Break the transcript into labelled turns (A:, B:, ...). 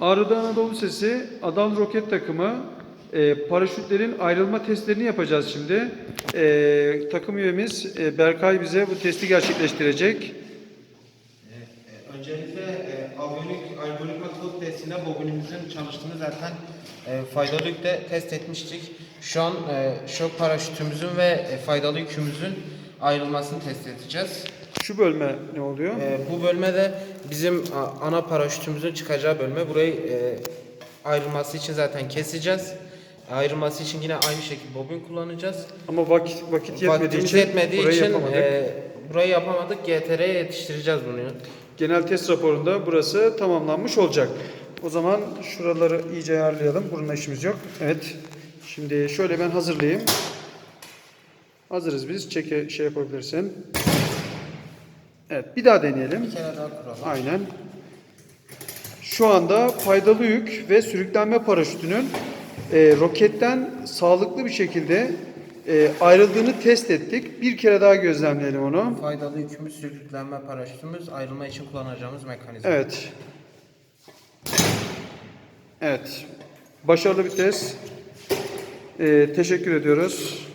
A: Ağrı'da Anadolu Sesi Adam Roket takımı e, paraşütlerin ayrılma testlerini yapacağız şimdi. E, takım üyemiz e, Berkay bize bu testi gerçekleştirecek.
B: Ee, Öncelikle e, aviyonik algoritma kod testinde bobinimizin çalıştığını zaten e, faydalı yükte test etmiştik. Şu an e, şok paraşütümüzün ve e, faydalı yükümüzün ayrılmasını test edeceğiz.
A: Şu bölme ne oluyor?
B: E, bu bölme de bizim ana paraşütümüzün çıkacağı bölme. Burayı e, ayrılması için zaten keseceğiz. Ayrılması için yine aynı şekilde bobin kullanacağız.
A: Ama vakit vakit yetmediği
B: Vaktimiz
A: için
B: yetmediği
A: burayı
B: için
A: yapamadık.
B: e, burayı yapamadık. GTR'ye yetiştireceğiz bunu.
A: Genel test raporunda burası tamamlanmış olacak. O zaman şuraları iyice ayarlayalım. Bununla işimiz yok. Evet. Şimdi şöyle ben hazırlayayım. Hazırız biz. Çeke şey yapabilirsin. Evet. Bir daha deneyelim.
B: Bir kere daha kuralım.
A: Aynen. Şu anda faydalı yük ve sürüklenme paraşütünün e, roketten sağlıklı bir şekilde e, ayrıldığını test ettik. Bir kere daha gözlemleyelim onu.
B: Faydalı yükümüz sürüklenme paraşütümüz ayrılma için kullanacağımız mekanizma.
A: Evet. Evet. Başarılı bir test. Ee, teşekkür ediyoruz.